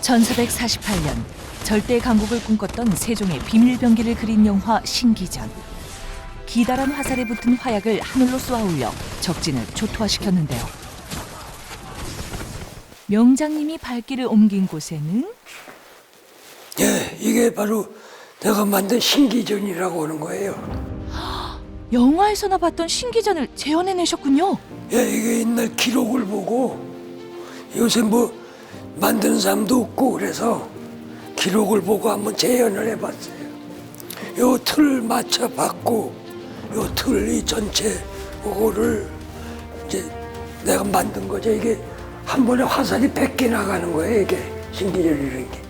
1448년 절대 강국을 꿈꿨던 세종의 비밀 병기를 그린 영화 신기전. 기다란 화살에 붙은 화약을 하늘로 쏘아 올려 적진을 초토화시켰는데요. 명장님이 발길을 옮긴 곳에는 예, 이게 바로 내가 만든 신기전이라고 하는 거예요. 영화에서나 봤던 신기전을 재현해내셨군요. 예, 이게 옛날 기록을 보고 요새 뭐 만드는 사람도 없고 그래서 기록을 보고 한번 재현을 해봤어요. 요틀 맞춰 봤고 요 틀 이 전체 그거를 이제 내가 만든 거죠. 이게 한 번에 화살이 100개 나가는 거예요. 이게 신기전이라는 게.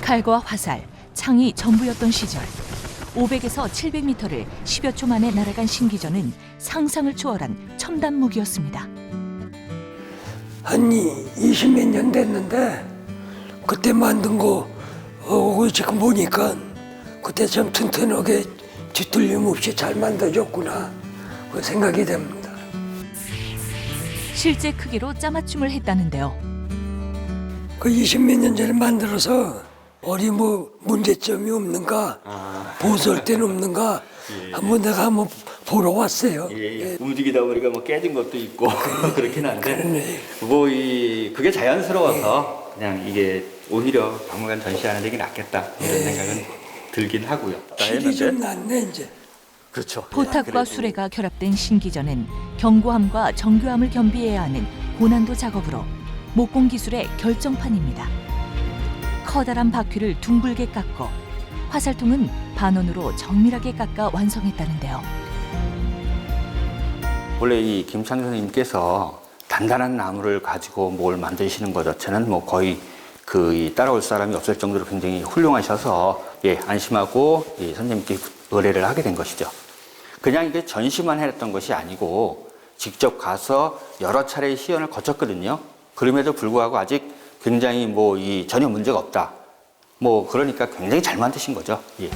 칼과 화살, 창이 전부였던 시절. 500에서 700m를 10여 초 만에 날아간 신기전은 상상을 초월한 첨단 무기였습니다. 한 20몇 년 됐는데 그때 만든 거 어, 지금 보니까 그때 참 튼튼하게 뒤틀림 없이 잘 만들어졌구나 그 생각이 됩니다. 실제 크기로 짜맞춤을 했다는데요. 그 20몇 년 전에 만들어서 어디 뭐 문제점이 없는가 보수할 데는 없는가 한번 내가 한번 보러 왔어요. 예, 예. 움직이다 보니까 뭐 깨진 것도 있고 그렇긴 한데. 뭐 이 그게 자연스러워서 그냥 이게 오히려 박물관 전시하는 게 낫겠다 이런 생각은 들긴 하고요. 길이 좀 낫네 이제. 그렇죠. 포탁과 수레가 결합된 신기전은 경고함과 정교함을 겸비해야 하는 고난도 작업으로 목공 기술의 결정판입니다. 커다란 바퀴를 둥글게 깎고 화살통은 반원으로 정밀하게 깎아 완성했다는데요. 원래 이 김창 선생님께서 단단한 나무를 가지고 뭘 만드시는 것 자체는 뭐 거의 그이 따라올 사람이 없을 정도로 굉장히 훌륭하셔서 예 안심하고 이 선생님께 의뢰를 하게 된 것이죠. 그냥 이게 전시만 했던 것이 아니고 직접 가서 여러 차례 시연을 거쳤거든요. 그럼에도 불구하고 아직 굉장히 뭐 이 전혀 문제가 없다. 뭐 그러니까 굉장히 잘 만드신 거죠. 예.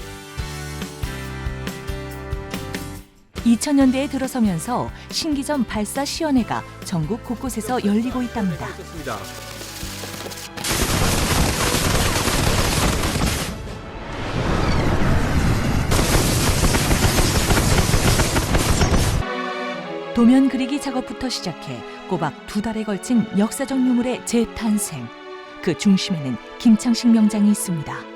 2000년대에 들어서면서 신기전 발사 시연회가 전국 곳곳에서 열리고 있답니다. 도면 그리기 작업부터 시작해 꼬박 두 달에 걸친 역사적 유물의 재탄생. 그 중심에는 김창식 명장이 있습니다.